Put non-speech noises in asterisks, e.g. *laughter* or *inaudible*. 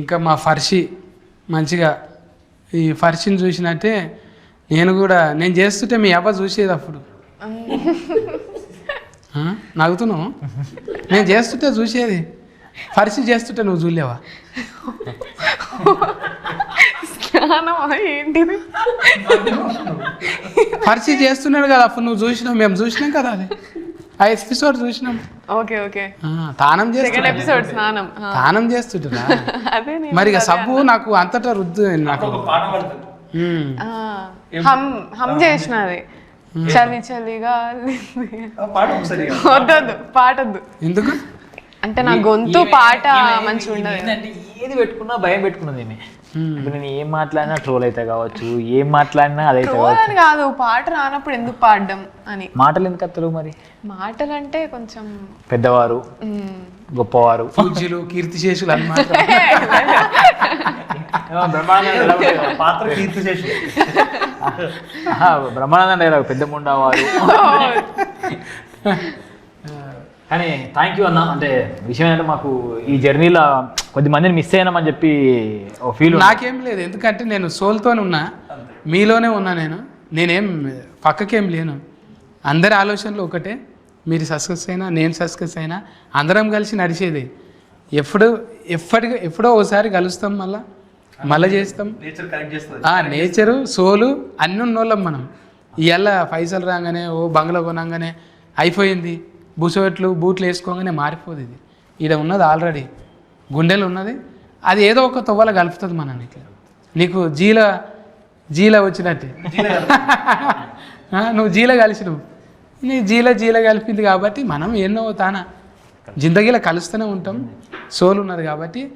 ఇంకా మా ఫర్షి మంచిగా ఈ ఫర్షిని చూసినట్టే నేను కూడా నేను చేస్తుంటే మీ అవ్వ చూసేది అప్పుడు? నవ్వుతున్నావు? నేను చేస్తుంటే చూసేది. ఫర్షి చేస్తుంటే నువ్వు స్నానమా ఏంటిది? ఫర్షి చేస్తున్నాడు కదా అప్పుడు నువ్వు చూసినావు మేము చూసినాం కదా అది. ఆ ఎపిసోడ్ చూసినాం. Okay okay. ఆ, తానం సెకండ్ ఎపిసోడ్ స్నానం. ఆ, తానం చేస్తుంటా అదే మరి ఇక సబ్బు నాకు అంతటా రుద్దు నాకు. హమ్. హమ్ చేసినది చలి చలిగా. వద్దొద్దు పాటొద్దు. ఎందుకు? అంటే నా గొంతు పాట మంచిగా ఉండదు. ఏంటంటే ఏది పెట్టుకున్నా భయం పెట్టుకున్నది ఈమె. ఇప్పుడు నేను ఏం మాట్లాడినా ట్రోల్ అయితే కావచ్చు ఏం మాట్లాడినా అదైతే ట్రోల్ అని కాదు పాట రానప్పుడు ఎందుకు పాడడం అని. మాటలు ఎందుకు అత్తరు మరి? మాటలు అంటే కొంచెం పెద్దవారు గొప్పవారు. పూజ్యులు కీర్తిశేషులు అన్నమాట పాత్ర కీర్తి చేసి *laughs* ఆహా, బ్రహ్మానంద డైలాగ్ పెద్ద ముండవారు కానీ థ్యాంక్ యూ అన్న. అంటే విషయం ఏంటంటే మాకు ఈ జర్నీలో కొద్ది మందిని మిస్ అయినామని చెప్పి ఓ ఫీల్ నాకేం లేదు. ఎందుకంటే నేను సోల్తోనే ఉన్నా. మీలోనే ఉన్నా నేను. నేనేం పక్కకేం లేను. అందరి ఆలోచనలు ఒకటే. మీరు సక్సెస్ అయినా నేను సక్సెస్ అయినా అందరం కలిసి నడిచేది. ఎప్పుడు ఎప్పటి ఎప్పుడో ఒకసారి కలుస్తాం మళ్ళా. మళ్ళీ చేస్తాం. నేచరు సోలు అన్ని ఉన్నోళ్ళం మనం. ఇవాళ పైసలు రాగానే ఓ బంగ్లా కొనంగానే అయిపోయింది. బుసోట్లు బూట్లు వేసుకోగానే మారిపోదు ఇది. ఈడ ఉన్నది ఆల్రెడీ గుండెలు ఉన్నది. అది ఏదో ఒక తొవ్వల కలుపుతుంది మనని ఇట్లా. నీకు జీల జీల వచ్చినట్టే. *laughs* నువ్వు జీల కలిసినవు. నీ జీల జీల కలిపింది కాబట్టి మనం ఎన్నో తాన. జిందగీలో కలుస్తూనే ఉంటాం. సోల్ ఉన్నది కాబట్టి